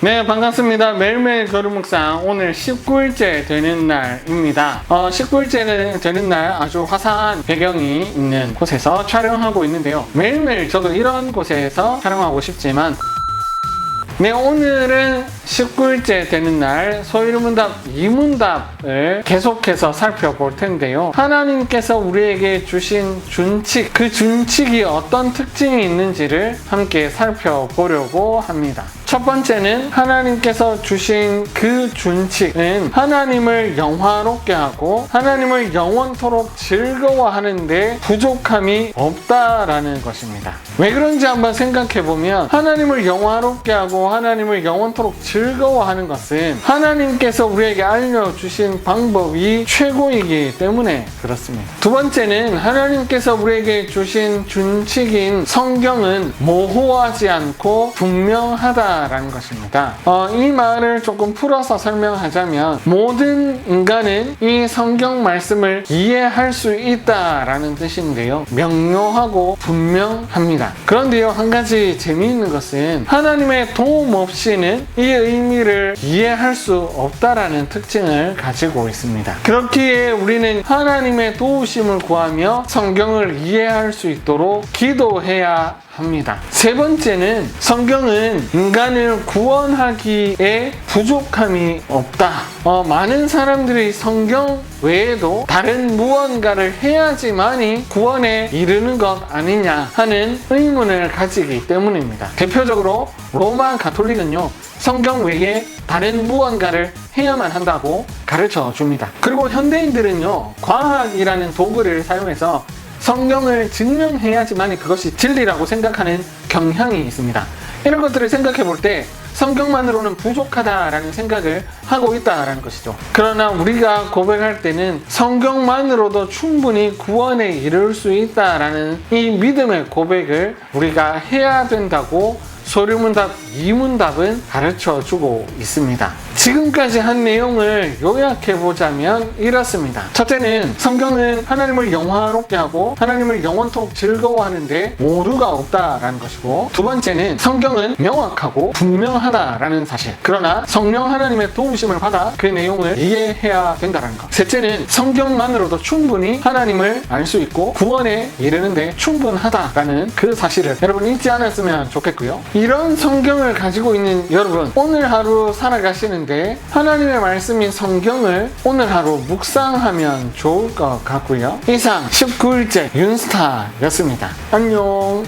네, 반갑습니다. 매일매일 거름묵상 오늘 19일째 되는 날입니다. 어, 19일째 되는 날 아주 화사한 배경이 있는 곳에서 촬영하고 있는데요. 매일매일 저도 이런 곳에서 촬영하고 싶지만 네, 오늘은 19일째 되는 날 소일문답 이문답을 계속해서 살펴볼 텐데요. 하나님께서 우리에게 주신 준칙, 그 준칙이 어떤 특징이 있는지를 함께 살펴보려고 합니다. 첫 번째는 하나님께서 주신 그 준칙은 하나님을 영화롭게 하고 하나님을 영원토록 즐거워하는데 부족함이 없다라는 것입니다. 왜 그런지 한번 생각해 보면 하나님을 영화롭게 하고 하나님을 영원토록 즐거워하는 것은 하나님께서 우리에게 알려주신 방법이 최고이기 때문에 그렇습니다. 두 번째는 하나님께서 우리에게 주신 준칙인 성경은 모호하지 않고 분명하다 라는 것입니다. 어, 이 말을 조금 풀어서 설명하자면 모든 인간은 이 성경 말씀을 이해할 수 있다라는 뜻인데요. 명료하고 분명합니다. 그런데요, 한 가지 재미있는 것은 하나님의 도움 없이는 이 의미를 이해할 수 없다라는 특징을 가지고 있습니다. 그렇기에 우리는 하나님의 도우심을 구하며 성경을 이해할 수 있도록 기도해야 합니다. 세 번째는 성경은 인간을 구원하기에 부족함이 없다. 어, 많은 사람들이 성경 외에도 다른 무언가를 해야지만이 구원에 이르는 것 아니냐 하는 의문을 가지기 때문입니다. 대표적으로 로마 가톨릭은요, 성경 외에 다른 무언가를 해야만 한다고 가르쳐 줍니다. 그리고 현대인들은요, 과학이라는 도구를 사용해서 성경을 증명해야지만 그것이 진리라고 생각하는 경향이 있습니다. 이런 것들을 생각해 볼 때 성경만으로는 부족하다라는 생각을 하고 있다라는 것이죠. 그러나 우리가 고백할 때는 성경만으로도 충분히 구원에 이를 수 있다라는 이 믿음의 고백을 우리가 해야 된다고 소리문답 이문답은 가르쳐 주고 있습니다. 지금까지 한 내용을 요약해 보자면 이렇습니다. 첫째는 성경은 하나님을 영화롭게 하고 하나님을 영원토록 즐거워하는데 오류가 없다라는 것이고 두 번째는 성경은 명확하고 분명하다라는 사실. 그러나 성령 하나님의 도우심을 받아 그 내용을 이해해야 된다는 것. 셋째는 성경만으로도 충분히 하나님을 알 수 있고 구원에 이르는데 충분하다라는 그 사실을 여러분 잊지 않았으면 좋겠고요. 이런 성경을 가지고 있는 여러분 오늘 하루 살아가시 는데 하나님의 말씀인 성경을 오늘 하루 묵상하면 좋을 것 같고요. 이상 19일째 윤스타였습니다. 안녕.